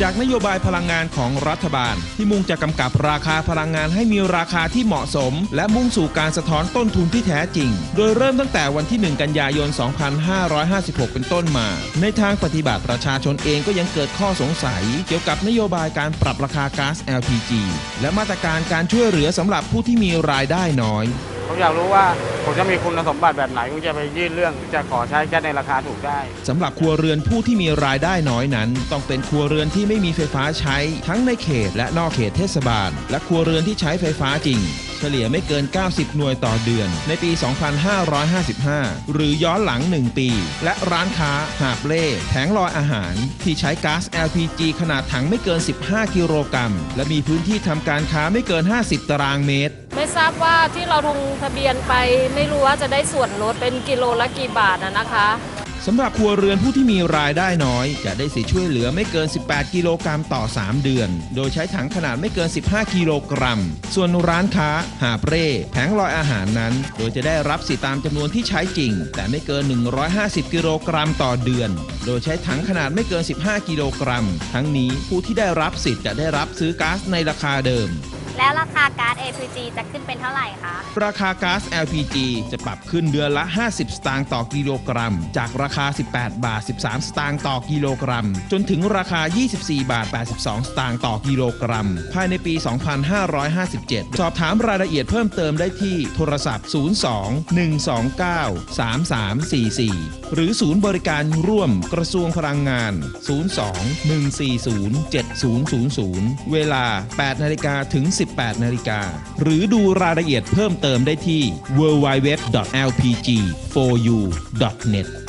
จากนโยบายพลังงานของรัฐบาล ที่มุ่งจะกำกับราคาพลังงานให้มีราคาที่เหมาะสม และมุ่งสู่การสะท้อนต้นทุนที่แท้จริง โดยเริ่มตั้งแต่วันที่ 1 กันยายน 2556 เป็นต้นมา ในทางปฏิบัติประชาชนเองก็ยังเกิดข้อสงสัย เกี่ยวกับนโยบายการปรับราคาก๊าซ LPG และมาตรการการช่วยเหลือสำหรับผู้ที่มีรายได้น้อย ผมอยากรู้ว่าผมจะมีคุณสมบัติแบบไหนผมจะไปยื่นเรื่องจะขอใช้แก๊สในราคาถูกได้สำหรับครัวเรือนผู้ที่มีรายได้น้อยนั้น ต้องเป็นครัวเรือนที่ไม่มีไฟฟ้าใช้ทั้งในเขตและนอกเขตเทศบาล และครัวเรือนที่ใช้ไฟฟ้าจริง เฉลี่ยไม่เกิน 90 หน่วยต่อเดือน ในปี 2555 หรือย้อนหลัง 1 ปี และร้านค้า หาบเล่แผงลอยอาหาร ที่ใช้ก๊าซ LPG ขนาดถังไม่เกิน 15 กิโลกรัม และมีพื้นที่ทำการค้าไม่เกิน 50 ตารางเมตร ไม่ทราบว่าที่เราลงทะเบียนไปไม่รู้ว่าจะได้ส่วนลดเป็นกิโลละกี่บาทนะนะคะ สำหรับครัวเรือนผู้ที่มีรายได้น้อย จะได้สิทธิช่วยเหลือไม่เกิน 18 กิโลกรัมต่อ 3 เดือน โดยใช้ถังขนาดไม่เกิน 15 กิโลกรัม ส่วนร้านค้า หาบเร่แผงลอยอาหารนั้น โดยจะได้รับสิทธิตามจำนวนที่ใช้จริง แต่ไม่เกิน 150 กิโลกรัมต่อเดือน โดยใช้ถังขนาดไม่เกิน 15 กิโลกรัม ทั้งนี้ผู้ที่ได้รับสิทธิ์จะได้รับซื้อก๊าซในราคาเดิม แล้วราคาก๊าซ LPG จะขึ้นเป็นเท่าไหร่คะ ราคาก๊าซ LPG จะปรับขึ้นเดือนละ 50 สตางค์ต่อกิโลกรัม จากราคา 18 บาท 13 สตางค์ต่อกิโลกรัม จนถึงราคา 24 บาท 82 สตางค์ต่อกิโลกรัม ภายในปี 2557 สอบถามรายละเอียดเพิ่มเติมได้ที่โทรศัพท์ 02 129 3344 หรือศูนย์บริการร่วมกระทรวงพลังงาน 02 140 7000 เวลา 8 นาฬิกาถึง18 นาฬิกา หรือดูรายละเอียดเพิ่มเติมได้ที่ www.lpg4u.net